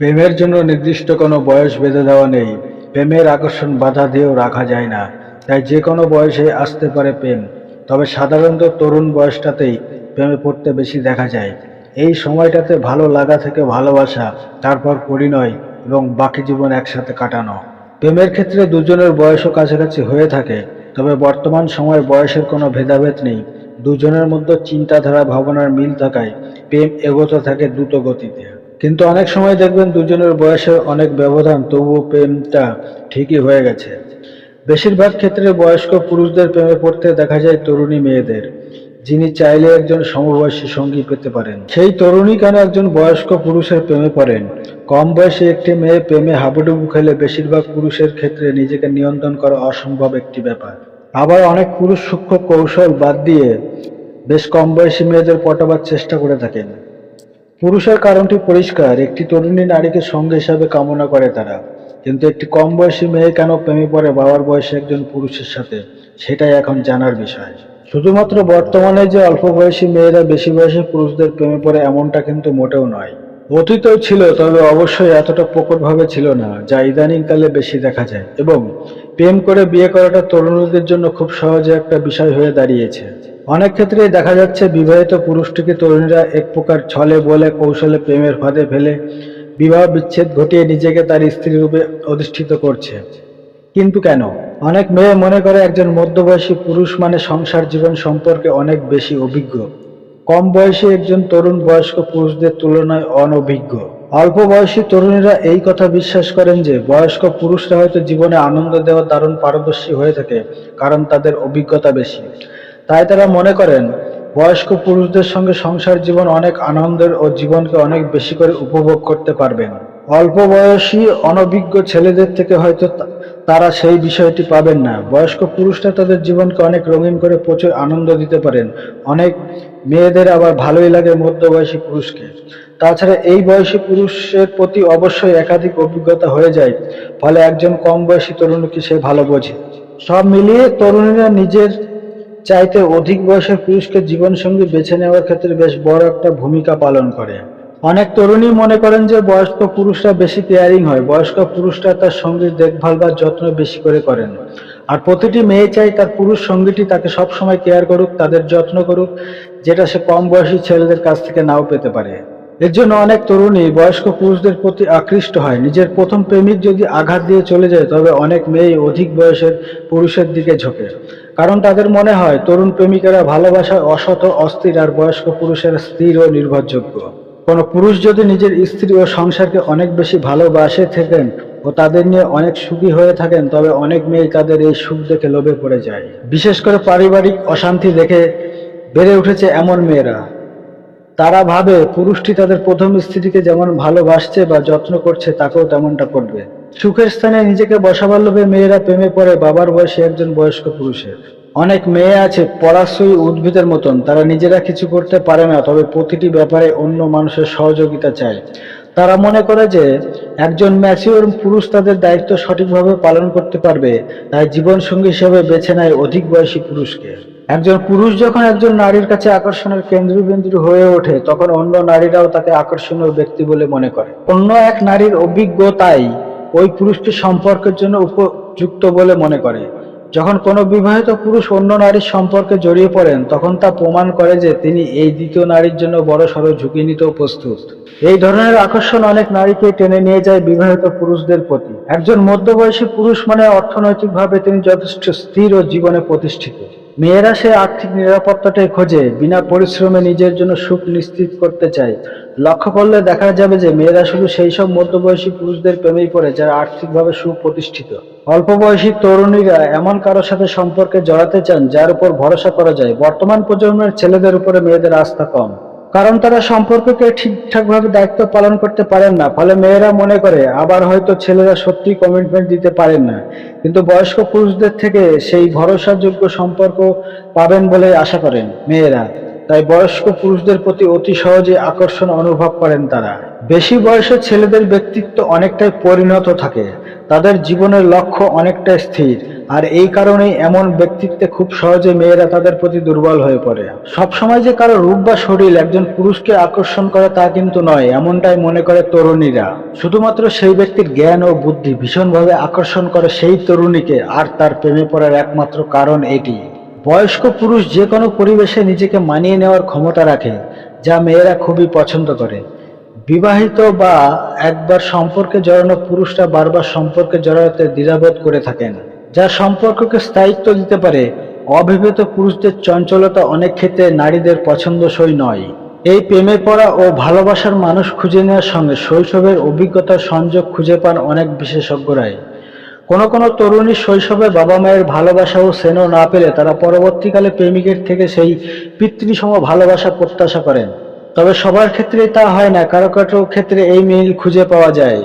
প্রেমের জন্য নির্দিষ্ট কোনো বয়স বেঁধে দেওয়া নেই। প্রেমের আকর্ষণ বাধা দিয়েও রাখা যায় না। তাই যে কোনো বয়সে আসতে পারে প্রেম। তবে সাধারণত তরুণ বয়সটাতেই প্রেমে পড়তে বেশি দেখা যায়। এই সময়টাতে ভালো লাগা থেকে ভালোবাসা, তারপর পরিণয় এবং বাকি জীবন একসাথে কাটানো। প্রেমের ক্ষেত্রে দুজনের বয়সও কাছাকাছি হয়ে থাকে। তবে বর্তমান সময়ে বয়সের কোনো ভেদাভেদ নেই। দুজনের মধ্যে চিন্তাধারা, ভাবনার মিল থাকায় প্রেম এগোতে থাকে দ্রুত গতিতে। কিন্তু অনেক সময় দেখবেন দুজনের বয়সের অনেক ব্যবধান তবুও প্রেমটা ঠিকই হয়ে গেছে। বেশিরভাগ ক্ষেত্রে বয়স্ক পুরুষদের প্রেমে পড়তে দেখা যায় তরুণী মেয়েদের, যিনি চাইলে একজন সমবয়সী সঙ্গী পেতে পারেন। সেই তরুণী কেন একজন বয়স্ক পুরুষের প্রেমে পড়েন? কম বয়সী একটি মেয়ে প্রেমে হাবুডুবু খেলে বেশিরভাগ পুরুষের ক্ষেত্রে নিজেকে নিয়ন্ত্রণ করা অসম্ভব একটি ব্যাপার। আবার অনেক পুরুষ সূক্ষ্ম কৌশল বাদ দিয়ে বেশ কম বয়সী মেয়েদের পটাবার চেষ্টা করে থাকেন। পুরুষের কারণটি পরিষ্কার। একটি তরুণী নারীকে সঙ্গে হিসাবে কামনা করে তারা। কিন্তু একটি কম বয়সী মেয়ে কেন প্রেমে পড়ে বাবার বয়সে একজন পুরুষের সাথে? সেটাই এখন জানার বিষয়। শুধুমাত্র বর্তমানে যে অল্প বয়সী মেয়েরা বেশি বয়সী পুরুষদের প্রেমে পড়ে এমনটা কিন্তু মোটেও নয়। অতীতেও ছিল, তবে অবশ্যই এতটা প্রকটভাবে ছিল না, যা ইদানিংকালে বেশি দেখা যায়। এবং প্রেম করে বিয়ে করাটা তরুণীদের জন্য খুব সহজে একটা বিষয় হয়ে দাঁড়িয়েছে। অনেক ক্ষেত্রেই দেখা যাচ্ছে বিবাহিত পুরুষটিকে তরুণীরা এক প্রকার ছলে বলে, কৌশলে প্রেমের ফাঁদে ফেলে, বিবাহ বিচ্ছেদ ঘটিয়ে নিজেকে তার স্ত্রী রূপে অধিষ্ঠিত করছে। কিন্তু কেন? অনেক মেয়ে মনে করে একজন মধ্যবয়সী পুরুষ মানে সংসার জীবন সম্পর্কে অনেক বেশি অভিজ্ঞ। কম বয়সী একজন তরুণ বয়স্ক পুরুষদের তুলনায় অনভিজ্ঞ। অল্প বয়সী তরুণীরা এই কথা বিশ্বাস করেন যে, বয়স্ক পুরুষরা হয়তো জীবনে আনন্দ দেওয়া দারুণ পারদর্শী হয়ে থাকে, কারণ তাদের অভিজ্ঞতা বেশি। তাই তারা মনে করেন, বয়স্ক পুরুষদের সঙ্গে সংসার জীবন অনেক আনন্দের ও জীবনকে অনেক বেশি করে উপভোগ করতে পারবেন। অল্প বয়সী অনভিজ্ঞ ছেলেদের থেকে হয়তো তারা সেই বিষয়টি পাবেন না। বয়স্ক পুরুষরা তাদের জীবনকে অনেক রঙিন করে প্রচুর আনন্দ দিতে পারেন। অনেক মেয়েদের আবার ভালোই লাগে মধ্যবয়সী পুরুষকে। তাছাড়া এই বয়সী পুরুষের প্রতি অবশ্যই একাধিক অভিজ্ঞতা হয়ে যায়, ফলে একজন কম বয়সী তরুণীকে সে ভালো বোঝে। সব মিলিয়ে তরুণীরা নিজের চাইতে অধিক বয়সের পুরুষকে জীবনসঙ্গী বেছে নেওয়ার ক্ষেত্রে বেশ বড় একটা ভূমিকা পালন করে। অনেক তরুণী মনে করেন যে বয়স্ক পুরুষরা বেশি কেয়ারিং হয়, বয়স্ক পুরুষরা তার সঙ্গীর দেখভাল বা যত্ন বেশি করে করেন। আর প্রতিটি মেয়ে চাই তার পুরুষ সঙ্গীটি তাকে সবসময় কেয়ার করুক, তাদের যত্ন করুক, যেটা সে কম বয়সী ছেলেদের কাছ থেকে নাও পেতে পারে। এর জন্য অনেক তরুণী বয়স্ক পুরুষদের প্রতি আকৃষ্ট হয়। নিজের প্রথম প্রেমিক যদি আঘাত দিয়ে চলে যায়, তবে অনেক মেয়ে অধিক বয়সের পুরুষের দিকে ঝোঁকে। কারণ তাদের মনে হয় তরুণ প্রেমিকেরা ভালোবাসায় অসত অস্থির আর বয়স্ক পুরুষের স্থির ও নির্ভরযোগ্য। কোনো পুরুষ যদি নিজের স্ত্রী ও সংসারকে অনেক বেশি ভালোবাসে থাকেন ও তাদের নিয়ে অনেক সুখী হয়ে থাকেন, তবে অনেক মেয়ে তাদের এই সুখ দেখে লোভে পড়ে যায়। বিশেষ করে পারিবারিক অশান্তি দেখে বেড়ে উঠেছে এমন মেয়েরা। তারা ভাবে পুরুষটি তাদের প্রথম স্ত্রীকে যেমন ভালোবাসছে বা যত্ন করছে, তাকেও তেমনটা করবে। সুখের স্থানে নিজেকে বসাবার লোভে মেয়েরা প্রেমে পড়ে, বাবার বয়সে একজন বয়স্ক পুরুষের। অনেক মেয়ে আছে পরাশ্রয়ী উদ্ভিদের মতন, তারা নিজেরা কিছু করতে পারে না, তবে প্রতিটি ব্যাপারে অন্য মানুষের সহযোগিতা চায়। তারা মনে করে যে, একজন ম্যাচিওর পুরুষ তাদের দায়িত্ব সঠিকভাবে পালন করতে পারবে, তাই জীবনসঙ্গী হিসেবে বেছে নেয় অধিক বয়সী পুরুষকে। একজন পুরুষ যখন একজন নারীর কাছে আকর্ষণের কেন্দ্রবিন্দু হয়ে ওঠে, তখন অন্য নারীরাও তাকে আকর্ষণীয় ব্যক্তি বলে মনে করে। অন্য এক নারীর অভিজ্ঞতাই ওই পুরুষটি সম্পর্কের জন্য উপযুক্ত বলে মনে করে। যখন কোনো বিবাহিত পুরুষ অন্য নারীর সম্পর্কে জড়িয়ে পড়েন, তখন তা প্রমাণ করে যে তিনি এই দ্বিতীয় নারীর জন্য বড় সড়ো ঝুঁকি নিতেও প্রস্তুত। এই ধরনের আকর্ষণ অনেক নারীকে টেনে নিয়ে যায় বিবাহিত পুরুষদের প্রতি। একজন মধ্যবয়সী পুরুষ মানে অর্থনৈতিকভাবে তিনি যথেষ্ট স্থির ও জীবনে প্রতিষ্ঠিত। মেয়েরা সে আর্থিক নিরাপত্তাটাই খোঁজে, বিনা পরিশ্রমে নিজের জন্য সুখ নিশ্চিত করতে চায়। লক্ষ্য করলে দেখা যাবে যে মেয়েরা শুধু সেই সব মধ্যবয়সী পুরুষদের প্রেমেই পড়ে, যারা আর্থিকভাবে সুপ্রতিষ্ঠিত। অল্প বয়সী তরুণীরা এমন কারোর সাথে সম্পর্কে জড়াতে চান যার উপর ভরসা করা যায়। বর্তমান প্রজন্মের ছেলেদের উপরে মেয়েদের আস্থা কম। কারণ তারা সম্পর্ককে ঠিকঠাকভাবে দায়িত্ব পালন করতে পারেন না, ফলে মেয়েরা মনে করে, আবার হয়তো ছেলেরা সত্যি কমিটমেন্ট দিতে পারেন না। কিন্তু বয়স্ক পুরুষদের থেকে সেই ভরসাযোগ্য সম্পর্ক পাবেন বলে আশা করেন মেয়েরা। তাই বয়স্ক পুরুষদের প্রতি অতি সহজে আকর্ষণ অনুভব করেন তারা। বেশি বয়সের ছেলেদের ব্যক্তিত্ব অনেকটাই পরিণত থাকে। তাদের জীবনের লক্ষ্য অনেকটাই স্থির। আর এই কারণেই এমন ব্যক্তিত্বে খুব সহজে মেয়েরা তাদের প্রতি দুর্বল হয়ে পড়ে। সবসময় যে কারও রূপ বা শরীর একজন পুরুষকে আকর্ষণ করে তা কিন্তু নয়, এমনটাই মনে করে তরুণীরা। শুধুমাত্র সেই ব্যক্তির জ্ঞান ও বুদ্ধি ভীষণভাবে আকর্ষণ করে সেই তরুণীকে, আর তার প্রেমে পড়ার একমাত্র কারণ এটি। বয়স্ক পুরুষ যে কোনো পরিবেশে নিজেকে মানিয়ে নেওয়ার ক্ষমতা রাখে, যা মেয়েরা খুবই পছন্দ করে। বিবাহিত বা একবার সম্পর্কে জড়ানো পুরুষরা বারবার সম্পর্কে জড়াতে দ্বিধাবোধ করে থাকেন, যা সম্পর্ককে স্থায়িত্ব দিতে পারে। অবিবাহিত পুরুষদের চঞ্চলতা অনেক ক্ষেত্রে নারীদের পছন্দসই নয়। এই প্রেমে পড়া ও ভালোবাসার মানুষ খুঁজে নেওয়ার সঙ্গে শৈশবের অভিজ্ঞতার সংযোগ খুঁজে পান অনেক বিশেষজ্ঞরাই। কোনো কোনো তরুণী শৈশবে বাবা মায়ের ভালোবাসা ও স্নেহ না পেলে তারা পরবর্তীকালে প্রেমিকের থেকে সেই পিতৃসম ভালোবাসা প্রত্যাশা করেন। তবে সবার ক্ষেত্রেই তা হয় না, কারও কারও ক্ষেত্রে এই মিল খুঁজে পাওয়া যায়।